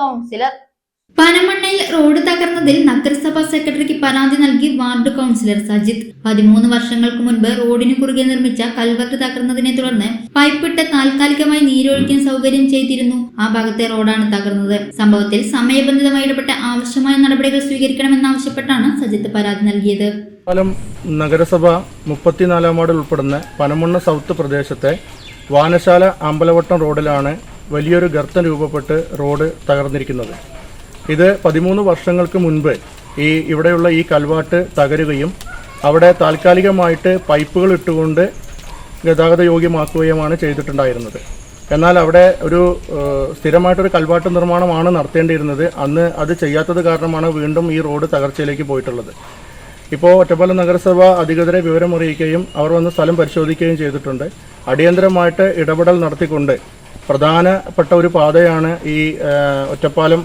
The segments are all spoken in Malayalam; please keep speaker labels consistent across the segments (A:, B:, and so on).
A: കൗൺസിലർ.
B: പനമണ്ണയിൽ റോഡ് തകർന്നതിൽ നഗരസഭാ സെക്രട്ടറിക്ക് പരാതി നൽകി വാർഡ് കൗൺസിലർ സജിത്. പതിമൂന്ന് വർഷങ്ങൾക്ക് മുൻപ് റോഡിന് കുറുകെ നിർമ്മിച്ച കൽവർട്ട് തകർന്നതിനെ തുടർന്ന് പൈപ്പിട്ട് താൽക്കാലികമായി നീരൊഴിക്കാൻ സൗകര്യം ചെയ്തിരുന്നു. ആ ഭാഗത്തെ റോഡാണ് തകർന്നത്. സംഭവത്തിൽ സമയബന്ധിതമായി ഇടപെട്ട് ആവശ്യമായ നടപടികൾ സ്വീകരിക്കണമെന്നാവശ്യപ്പെട്ടാണ് സജിത്ത് പരാതി നൽകിയത്.
C: പാലം നഗരസഭ മുപ്പത്തിനാലാം വാർഡിൽ ഉൾപ്പെടുന്ന പനമണ്ണ സൗത്ത് പ്രദേശത്തെ വാനശാല അമ്പലവട്ടം റോഡിലാണ് വലിയൊരു ഗർത്തം രൂപപ്പെട്ട് റോഡ് തകർന്നിരിക്കുന്നത്. ഇത് പതിമൂന്ന് വർഷങ്ങൾക്ക് മുൻപ് ഈ ഇവിടെയുള്ള ഈ കൽവാട്ട് തകരുകയും അവിടെ താൽക്കാലികമായിട്ട് പൈപ്പുകൾ ഇട്ടുകൊണ്ട് ഗതാഗത യോഗ്യമാക്കുകയുമാണ് ചെയ്തിട്ടുണ്ടായിരുന്നത്. എന്നാൽ അവിടെ ഒരു സ്ഥിരമായിട്ടൊരു കൽവാട്ട് നിർമ്മാണമാണ് നടത്തേണ്ടിയിരുന്നത്. അന്ന് അത് ചെയ്യാത്തത് കാരണമാണ് വീണ്ടും ഈ റോഡ് തകർച്ചയിലേക്ക് പോയിട്ടുള്ളത്. ഇപ്പോൾ ഒറ്റപ്പാലം നഗരസഭ അധികൃതരെ വിവരമറിയിക്കുകയും അവർ വന്ന് സ്ഥലം പരിശോധിക്കുകയും ചെയ്തിട്ടുണ്ട്. അടിയന്തരമായിട്ട് ഇടപെടൽ നടത്തിക്കൊണ്ട് പ്രധാനപ്പെട്ട ഒരു പാതയാണ് ഈ ഒറ്റപ്പാലം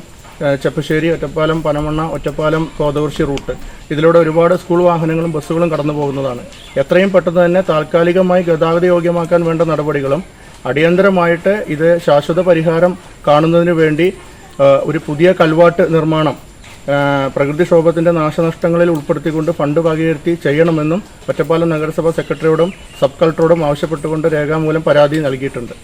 C: ചെപ്പശ്ശേരി ഒറ്റപ്പാലം പനമണ്ണ ഒറ്റപ്പാലം കോതകുർശി റൂട്ട്. ഇതിലൂടെ ഒരുപാട് സ്കൂൾ വാഹനങ്ങളും ബസ്സുകളും കടന്നു പോകുന്നതാണ്. എത്രയും പെട്ടെന്ന് തന്നെ താൽക്കാലികമായി ഗതാഗത യോഗ്യമാക്കാൻ വേണ്ട നടപടികളും അടിയന്തരമായിട്ട് ഇത് ശാശ്വത പരിഹാരം കാണുന്നതിന് വേണ്ടി ഒരു പുതിയ കൽവാട്ട് നിർമ്മാണം പ്രകൃതിക്ഷോഭത്തിന്റെ നാശനഷ്ടങ്ങളിൽ ഉൾപ്പെടുത്തിക്കൊണ്ട് ഫണ്ട് വകയിരുത്തി ചെയ്യണമെന്നും ഒറ്റപ്പാലം നഗരസഭാ സെക്രട്ടറിയോടും സബ് കളക്ടറോടും ആവശ്യപ്പെട്ടുകൊണ്ട് രേഖാമൂലം പരാതി നൽകിയിട്ടുണ്ട്.